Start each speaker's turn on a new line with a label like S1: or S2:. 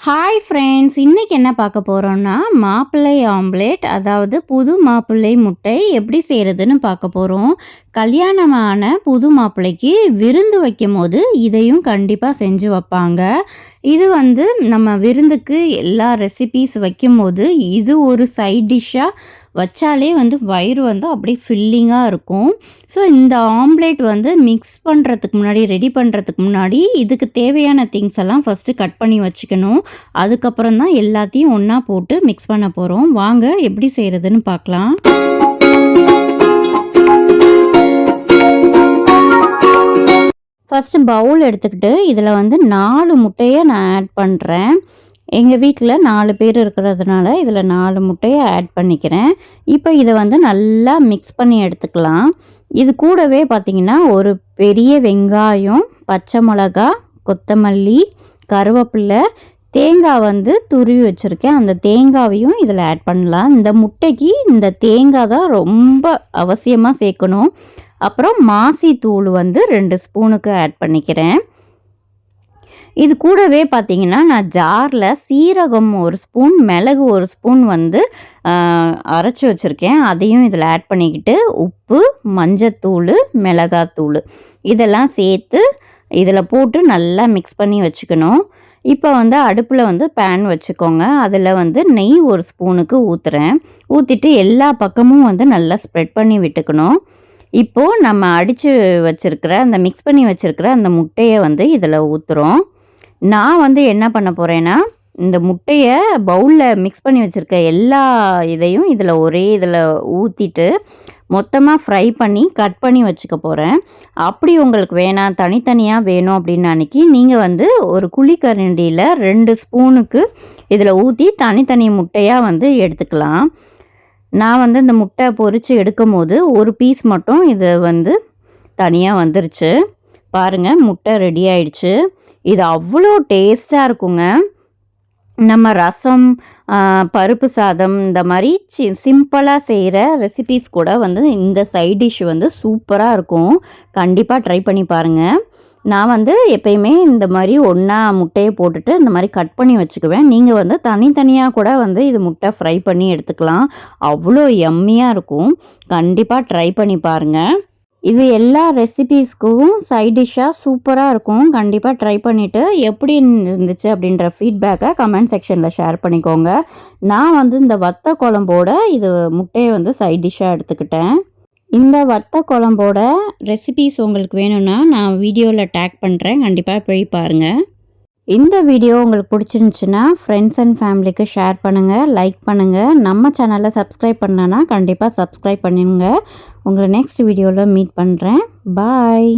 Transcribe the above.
S1: Hi friends இன்றைக்கி என்ன பார்க்க போகிறோம்னா மாப்பிள்ளை ஆம்லேட் அதாவது புது மாப்பிள்ளை முட்டை எப்படி செய்கிறதுன்னு பார்க்க போகிறோம் கல்யாணமான புது மாப்பிள்ளைக்கு விருந்து வைக்கும் போது இதையும் கண்டிப்பாக செஞ்சு வைப்பாங்க. இது வந்து நம்ம விருந்துக்கு எல்லா ரெசிபீஸ் வைக்கும்போது இது ஒரு சைட் டிஷ்ஷாக வச்சாலே வந்து வயிறு வந்து அப்படியே ஃபில்லிங்காக இருக்கும். ஸோ இந்த ஆம்லேட் வந்து மிக்ஸ் பண்ணுறதுக்கு முன்னாடி ரெடி பண்ணுறதுக்கு முன்னாடி இதுக்கு தேவையான திங்ஸ் எல்லாம் ஃபஸ்ட்டு கட் பண்ணி வச்சுக்கணும். அதுக்கப்புறம் தான் எல்லாத்தையும் ஒன்றா போட்டு மிக்ஸ் பண்ண போகிறோம் வாங்க எப்படி செய்கிறதுன்னு பார்க்கலாம். ஃபஸ்ட்டு பவுல் எடுத்துக்கிட்டு இதில் வந்து நாலு முட்டையை நான் ஆட் பண்ணுறேன் எங்கள் வீட்டில் நாலு பேர் இருக்கிறதுனால இதில் நாலு முட்டையை ஆட் பண்ணிக்கிறேன். இப்போ இதை வந்து நல்லா மிக்ஸ் பண்ணி எடுத்துக்கலாம். இது கூடவே பார்த்திங்கன்னா ஒரு பெரிய வெங்காயம் பச்சை மிளகா கொத்தமல்லி கருவேப்பில்லை தேங்காய் வந்து துருவி வச்சுருக்கேன். அந்த தேங்காவையும் இதில் ஆட் பண்ணலாம். இந்த முட்டைக்கு இந்த தேங்காய் தான் ரொம்ப அவசியமாக சேர்க்கணும். அப்புறம் மாசி தூள் வந்து ரெண்டு ஸ்பூனுக்கு ஆட் பண்ணிக்கிறேன். இது கூடவே பார்த்தீங்கன்னா நான் ஜாரில் சீரகம் ஒரு ஸ்பூன் மிளகு ஒரு ஸ்பூன் வந்து அரைச்சி வச்சுருக்கேன். அதையும் இதில் ஆட் பண்ணிக்கிட்டு உப்பு மஞ்சத்தூள் மிளகாத்தூள். இதெல்லாம் சேர்த்து இதில் போட்டு நல்லா மிக்ஸ் பண்ணி வச்சுக்கணும். இப்போ வந்து அடுப்பில் வந்து பேன் வச்சுக்கோங்க. அதில் வந்து நெய் ஒரு ஸ்பூனுக்கு ஊற்றுறேன் ஊற்றிட்டு எல்லா பக்கமும் வந்து நல்லா ஸ்ப்ரெட் பண்ணி விட்டுக்கணும். இப்போது நம்ம அடித்து வச்சுருக்கிற அந்த மிக்ஸ் பண்ணி வச்சுருக்கிற அந்த முட்டையை வந்து இதில் ஊற்றுறோம் நான் வந்து என்ன பண்ண போகிறேன்னா இந்த முட்டையை பவுலில் மிக்ஸ் பண்ணி வச்சுருக்க எல்லா இதையும் இதில் ஒரே இதில் ஊற்றிட்டு மொத்தமாக ஃப்ரை பண்ணி கட் பண்ணி வச்சுக்க போகிறேன் அப்படி உங்களுக்கு வேணாம் தனித்தனியாக வேணும் அப்படின்னு அன்றைக்கி நீங்கள் வந்து ஒரு குழிக்கரண்டியில் ரெண்டு ஸ்பூனுக்கு இதில் ஊற்றி தனித்தனி முட்டையாக வந்து எடுத்துக்கலாம். நான் வந்து இந்த முட்டை பொறித்து எடுக்கும் போது ஒரு பீஸ் மட்டும் இது வந்து தனியாக வந்துருச்சு. பாருங்கள் முட்டை ரெடி ஆயிடுச்சு. இது அவ்வளோ டேஸ்ட்டாக இருக்குங்க. நம்ம ரசம் பருப்பு சாதம் இந்த மாதிரி சி சிம்பிளாக செய்கிற ரெசிபீஸ் கூட வந்து இந்த சைட் டிஷ் வந்து சூப்பராக இருக்கும். கண்டிப்பாக ட்ரை பண்ணி பாருங்கள் நான் வந்து எப்பயுமே இந்த மாதிரி ஒன்றா முட்டையை போட்டுட்டு இந்த மாதிரி கட் பண்ணி வச்சுக்குவேன். நீங்கள் வந்து தனித்தனியாக கூட வந்து இது முட்டை ஃப்ரை பண்ணி எடுத்துக்கலாம். அவ்வளோ எம்மியாக இருக்கும். கண்டிப்பாக ட்ரை பண்ணி பாருங்கள் இது எல்லா ரெசிபீஸ்க்கும் சைட் டிஷ்ஷாக சூப்பராக இருக்கும். கண்டிப்பாக ட்ரை பண்ணிவிட்டு எப்படி இருந்துச்சு அப்படின்ற ஃபீட்பேக்கை கமெண்ட் செக்ஷனில் ஷேர் பண்ணிக்கோங்க. நான் வந்து இந்த வத்த குழம்போட இது முட்டையை வந்து சைட் டிஷ்ஷாக எடுத்துக்கிட்டேன். இந்த வத்த குழம்போட ரெசிபீஸ் உங்களுக்கு வேணும்னா நான் வீடியோவில் டேக் பண்ணுறேன் கண்டிப்பாக போய் பாருங்கள் இந்த வீடியோ உங்களுக்கு பிடிச்சிருந்துச்சின்னா ஃப்ரெண்ட்ஸ் அண்ட் ஃபேமிலிக்கு ஷேர் பண்ணுங்கள் லைக் பண்ணுங்கள் நம்ம சேனலை சப்ஸ்கிரைப் பண்ணனா கண்டிப்பாக சப்ஸ்கிரைப் பண்ணிடுங்க உங்களை நெக்ஸ்ட் வீடியோவில் மீட் பண்ணுறேன் பாய்